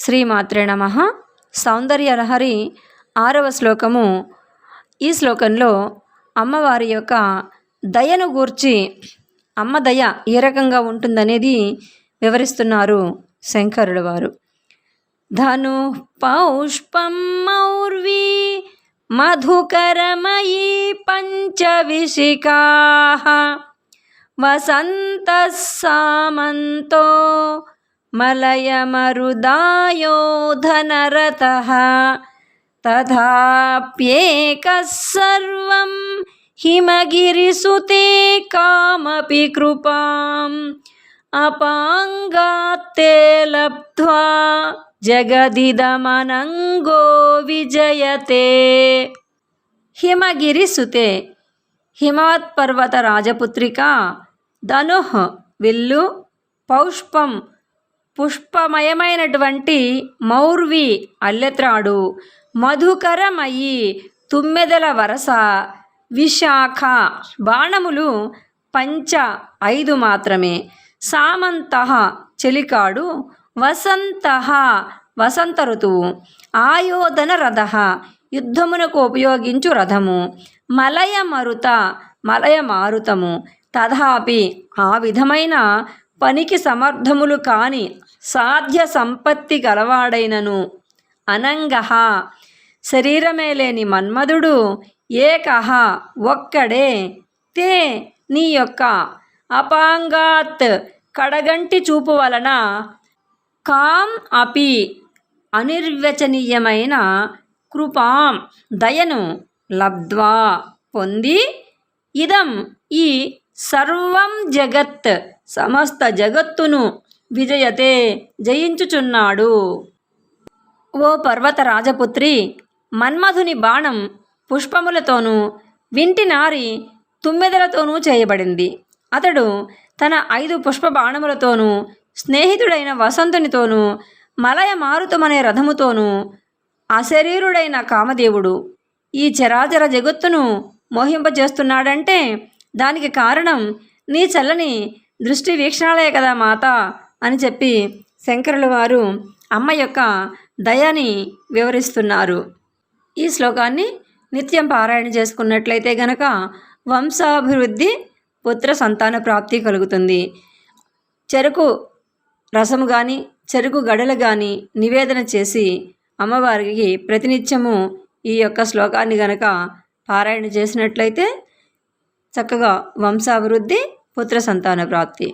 శ్రీమాత్రే నమ. సౌందర్యలహరి ఆరవ శ్లోకము. ఈ శ్లోకంలో అమ్మవారి యొక్క దయను గూర్చి అమ్మ దయ ఏ రకంగా ఉంటుందనేది వివరిస్తున్నారు శంకరుడు వారు. ధను పౌష్పం మౌర్వీ మధుకరమయీ పంచవిశికా వసంత సామంతో మలయమరుదాయో ధనరతः తథాప్యేకः సర్వం హిమగిరిసుతే కామపి కృపాం అపాంగాత్తే లబ్ధ్వా జగదిదమనంగో విజయతే హిమగిరిసుతే హిమవత్పర్వత రాజపుత్రిక ధనుః విల్లు పౌష్పం పుష్పమయమైనటువంటి మౌర్వి అల్లెత్రాడు మధుకరమయి తుమ్మెదల వరస విశాఖ బాణములు పంచ ఐదు మాత్రమే. సామంత చెలికాడు వసంత వసంత ఋతువు. ఆయోధన రథ యుద్ధమునకు ఉపయోగించు రథము. మలయ మరుత మలయ మారుతము తథాపి ఆ విధమైన పనికి సమర్థములు కాని సాధ్య సంపత్తి గలవాడైనను. అనంగహ. శరీరమే లేని మన్మధుడు ఏకహ. ఒక్కడే. తే నీ యొక్క అపాంగాత్ కడగంటి చూపు వలన కాం అపి అనిర్వచనీయమైన కృపాం దయను లబ్ధ్వా పొంది ఇదం ఈ సర్వం జగత్ సమస్త జగత్తును విజయతే జయించుచున్నాడు. ఓ పర్వత రాజపుత్రి మన్మధుని బాణం పుష్పములతోనూ వింటి నారి తుమ్మెదలతోనూ చేయబడింది. అతడు తన ఐదు పుష్ప బాణములతోనూ స్నేహితుడైన వసంతునితోనూ మలయ మారుతమనే రథముతోనూ అశరీరుడైన కామదేవుడు ఈ చరాచర జగత్తును మోహింపజేస్తున్నాడంటే దానికి కారణం నీ చల్లని దృష్టి వీక్షణాలే కదా మాత అని చెప్పి శంకరుల వారు అమ్మ యొక్క దయని వివరిస్తున్నారు. ఈ శ్లోకాన్ని నిత్యం పారాయణ చేసుకున్నట్లయితే గనక వంశాభివృద్ధి పుత్ర సంతాన ప్రాప్తి కలుగుతుంది. చెరుకు రసము కానీ చెరుకు గడలు కానీ నివేదన చేసి అమ్మవారికి ప్రతినిత్యము ఈ యొక్క శ్లోకాన్ని గనక పారాయణ చేసినట్లయితే చక్కగా వంశాభివృద్ధి పుత్ర సంతాన ప్రాప్తి.